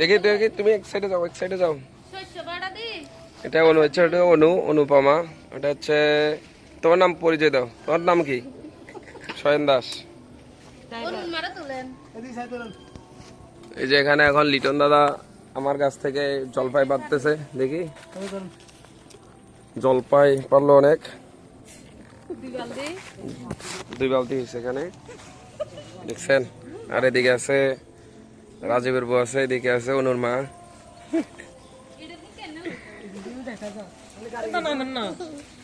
দেখি দেখি তুমি এক সাইডে যাও এক সাইডে যাও। শস্য বাড়া দি এটা অনু হচ্ছে এটা অনু অনুপমা। এটা হচ্ছে তোমার নাম পরিচয় দাও। তোমার নাম কি? শয়ন দাস। এই যে এখানে এখন লিটন দাদা আমার কাছ থেকে জলপাই পাততেছে দেখি। জলপাই পারল অনেক। দুই বালতি হয়েছে এখানে। দেখছেন? আর এদিকে আছে রাজীবের বউ আছে এদিকে আছে অনুর মা।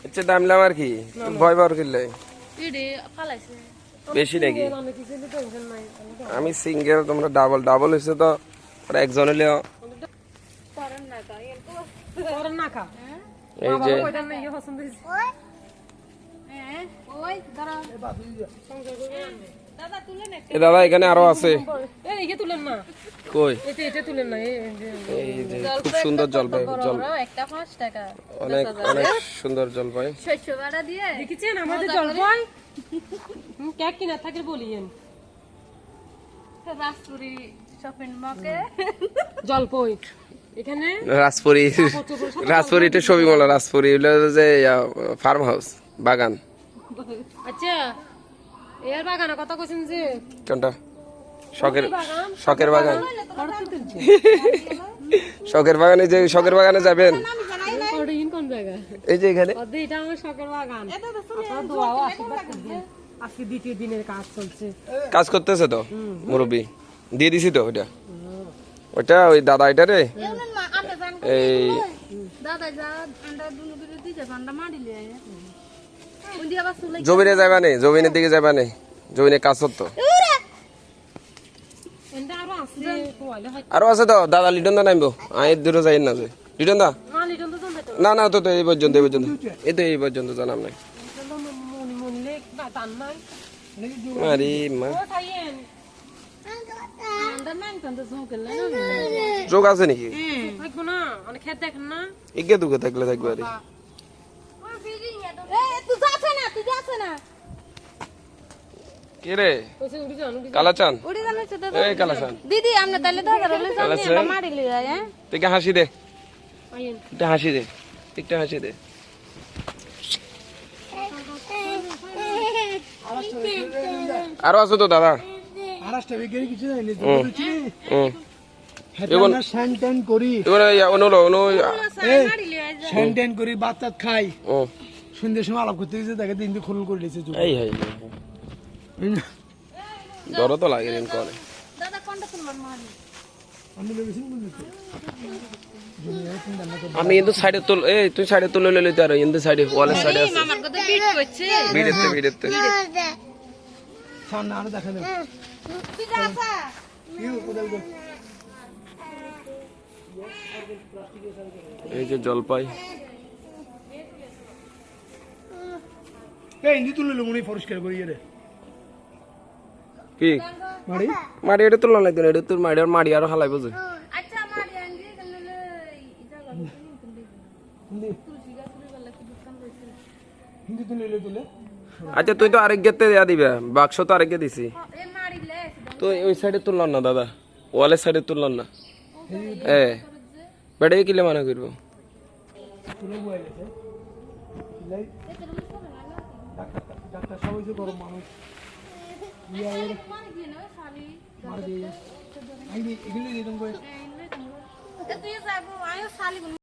আচ্ছা দামলাম আর কি? ভয় কিনলে বেশি নাকি? আমি সিঙ্গেল তোমরা ডাবল ডাবল হয়েছে তো একজন এই যে ওইটা না ইয়ে পছন্দ হয়েছে হ্যাঁ ওই দাঁড়া দাদা তুলেন একটা এ দাদা এখানে আরও আছে। এই তুলেন না। কই? এটা এটা তুলেন না এই এই যে- এই যে খুব সুন্দর জলপাই অনেক অনেক সুন্দর জলপাই। শস্য বাড়া দেখেছেন আমাদের জলপাই? হুম, কিনা থাকে বলিয়েন। রাজপুরি জলপই। এখানে রাজপুরি রাজপুরি এটা ছবি বলো রাজপুরি যে ফার্ম হাউস বাগান। আচ্ছা এর বাগানে কথা কইছেন যে? কোনটা? শখের শখের বাগান? শখের বাগানে যে শখের বাগানে যাবেন? এই যে এখানে। এটা আমার শখের বাগান। আপনারা দোয়া ও আশীর্বাদ করবেন আজকে দ্বিতীয় দিনের কাজ চলছে। কাজ করতেছে তো? মুরব্বী। দিয়ে দিছি তো ওইটা? ওইটা ওই দাদা এটা রে? এই দাদা যা আন্ডা দুনো আন্ডা জমিনে যাবা নেই জমিনের দিকে যাবা নেই জমিনে কাজ করতো। আরও আছে তো দাদা লিটন দা নামবো। আয় দূরে যাই না যে। লিটন দা? না না তো তো এই পর্যন্ত এই পর্যন্ত। এই তো এই পর্যন্ত জানাম নাই। আরে মা। যোগ আছে নাকি? দেখেন না থাকলে থাকবে আরে। না? কে রে? কালাচান এই কালাচান দিদি আমরা তাহলে হ্যাঁ? তুই হাসি দে। একটা হাসি দে একটা হাসি দে। আরও আছে তো দাদা? কিছু হুম স্যান করি। এবার অনুলো অনু স্যান করি ভাত খাই। ও সন্ধ্যের সময় আলাপ করতে গেছে তাকে দিন খুল করে দিয়েছে এই হাই ডর তো লাগে দিন করে। দাদা কোনটা তোমার মারি আমি কিন্তু সাইডে তুল এই তুই সাইডে তুলে লইলে তো আর কিন্তু সাইডে ওয়ালের সাইডে আছে। আমার কথা করছে। সামনে আরও দেখা ইউ, গো? এই যে জলপাই। হিন্দি তুলে লো পরিষ্কার করি রে কি? মারি মাড়ি এটা তুলনা লাগতো না এটা তোর মাড়ি আর মাড়ি আরও হালাই বুঝে। আচ্ছা আচ্ছা তুই তো আরেক গেতে দেয়া দিবে বাক্স তো আরেক দিছি। এ তো ওই সাইডে তুললাম না দাদা। ওয়ালের সাইডে তুললাম না। এ বেড়ে কিলে মানা করব? ডাক্তার সবাই যে গরম মানুষ। এগুলো দিয়ে না